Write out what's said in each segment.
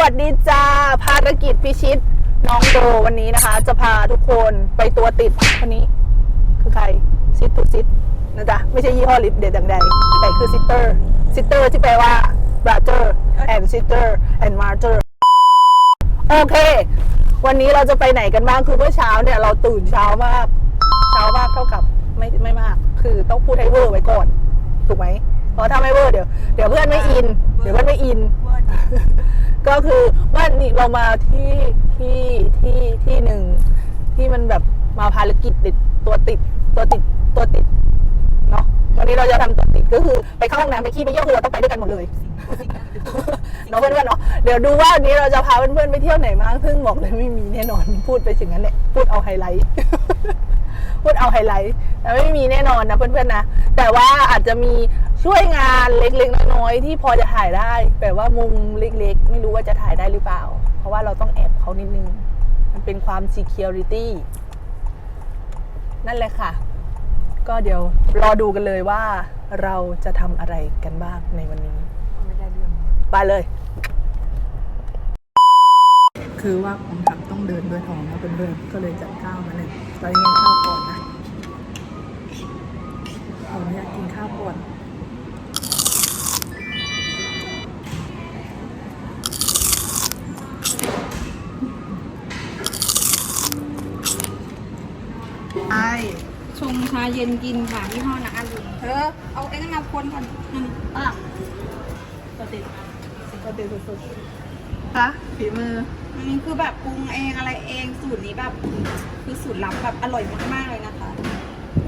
วัสดีจ้า ภารกิจพิชิต น้องโดวันนี้นะคะ จะพาทุกคนไปตัวติดคนนี้ คือใครซิตทูซิตนะจ๊ะ ไม่ใช่ยี่ห้อลิปเด็ดดังใดแต่คือซิสเตอร์ซิสเตอร์ที่แปลว่า brother and sister and mother โอเค วันนี้เราจะไปไหนกันบ้างคือเมื่อเช้าเนี่ยเราตื่นเช้ามาก เช้ามากเท่ากับไม่ไม่มาก คือต้องพูดให้เวอร์ไว้ก่อนถูกไหมเพราะถ้าไม่เวอร์เดี๋ยวเดี๋ยวเพื่อนไม่อิน เดี๋ยวเพื่อนไม่อิน ก็คือว่านี่เรามาที่ที่ที่ที่หนึ่งที่มันแบบมาภารกิจติดตัวติดตัวติดตัวติดเนาะวันนี้เราจะทำตัวติดก็คือไปเข้าห้องน้ำไปขี้ไปเยี่ยวคือเราต้องไปด้วยกันหมดเลยเนาะเพื่อนๆเนาะเดี๋ยวดูว่าวันนี้เราจะพาเพื่อนๆไปเที่ยวไหนบ้างซึ่งบอกเลยไม่มีแน่นอนพูดไปถึงนั้นแหละพูดเอาไฮไลท์พูดเอาไฮไลท์แต่ไม่มีแน่นอนนะเพื่อนๆนะแต่ว่าอาจจะมี ช่วยงานเล็กๆน้อยๆที่พอจะถ่ายได้ แต่ว่ามุมเล็กๆ ไม่รู้ว่าจะถ่ายได้หรือเปล่า เพราะว่าเราต้องแอบเขานิดนึง มันเป็นความ security นั่นแหละค่ะ ก็เดี๋ยวรอดูกันเลยว่าเราจะทำอะไรกันบ้างในวันนี้ ไม่ได้เรื่องไปเลย คือว่าผมทำต้องเดินด้วยทองนะเพื่อนๆก็เลยจัดข้าวมาหนึ่งตอนนี้กินข้าวก่อนนะผมอยากกินข้าวก่อน ไอชงชาเย็นกินค่ะยี่ห้อนักอรุณเธอเอาไอ้นั่นมาคนก่อนนั่นป้าปกติปกติสุดๆคะฝีมืออันนี้คือแบบปรุงเองอะไรเองสูตรนี้แบบ คือสูตรลับแบบอร่อยมากๆเลยนะคะ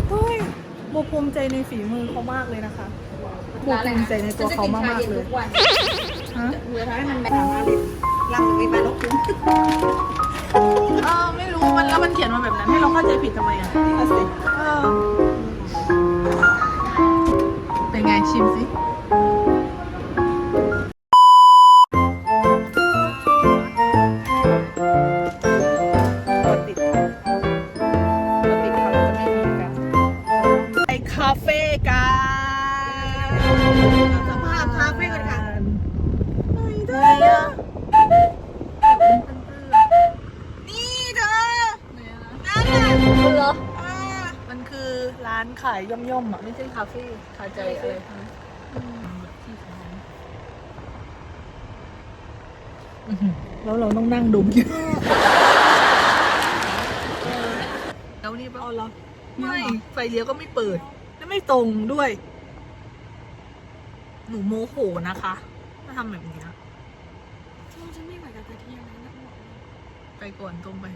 เฮ้ยโบภูมิใจในฝีมือเขามากเลยนะคะโบภูมิใจในตัวเขามากมากๆเลยทุกวันฮะเพื่อทำให้มันแบบมาเลยรังหนึ่งมีปลาลูกคุ้ม เออไม่รู้มันแล้วมันเขียนมาแบบนั้นให้เราเข้าใจผิดทำไมอะนี่มาสิเออ ร้านขายย่อมๆอะไม่ใช่คาเฟ่คาใจอะไรทั้งนั้นอื้อหือแล้วเราต้องนั่งดมอยู่แล้วนี่ปะเหรอไม่ไฟเลี้ยวก็ไม่เปิด แล้วไม่ตรงด้วย หนูโมโหนะคะมาทำแบบเนี้ยฉันไม่ไหวกับกระเทียมแล้วนะบอกเลยไปก่อนตรงไป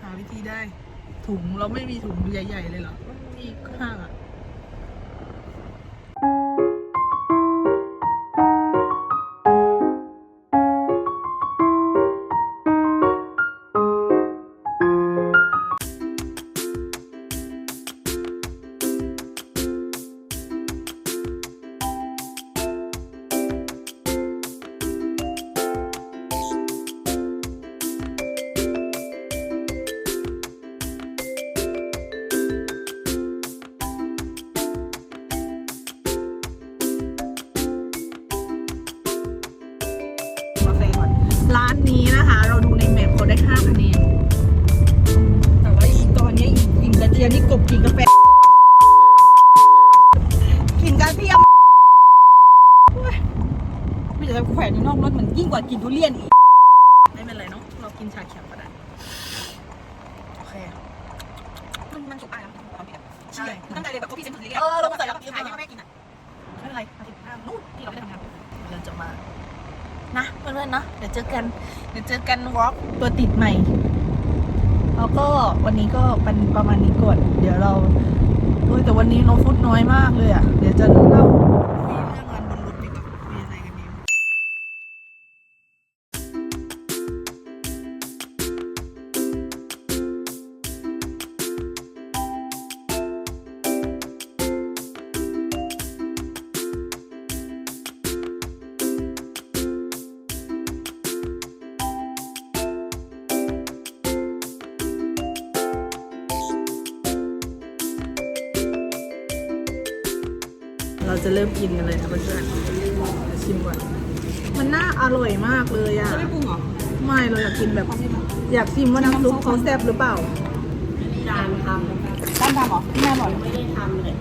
หาวิธีได้ ถุงเราไม่มีถุงใหญ่ ๆ เลยเหรอที่ห้างอะ เราดูในแมปเขาได้5คะแนนแต่ว่าอีตอนนี้กินกระเทียมนี่กบกินกาแฟกลิ่นกระเทียมไม่จะแขวนอยู่นอกรถเหมือนยิ่งกว่ากินทุเรียนอีกไม่เป็นไรเนาะเรากินชาเขียวก็ได้โอเคมันมันสุกอะควาผ็ดใช่ตั้งใจเลยแบบพี่เซนต์ทุเรียนเออเราใส่แล้วขายให้แม่กินอะไม่เป็นไรมาถึงห้านู่นที่เราไม่ได้ทำงานเราจะมา นะเพื่อนๆเนาะเดี๋ยวเจอกันเดี๋ยวเจอกันวอล์กตัวติดใหม่แล้วก็วันนี้ก็เป็นประมาณนี้ก่อนเดี๋ยวเราโอ้ยแต่วันนี้โนฟุตน้อยมากเลยอะ เดี๋ยวจะเล่า เราจะเริ่มกินกันเลยนะเพื่อนๆชิมก่อน มันน่าอร่อยมากเลยอะจะไม่ปรุงเหรอ ไม่เราอยากกินแบบ อยากชิมว่าน้ำซุปเขาแซ่บหรือเปล่า จานทำตั้งทำเหรอพี่แม่บอกไม่ได้ทำเลย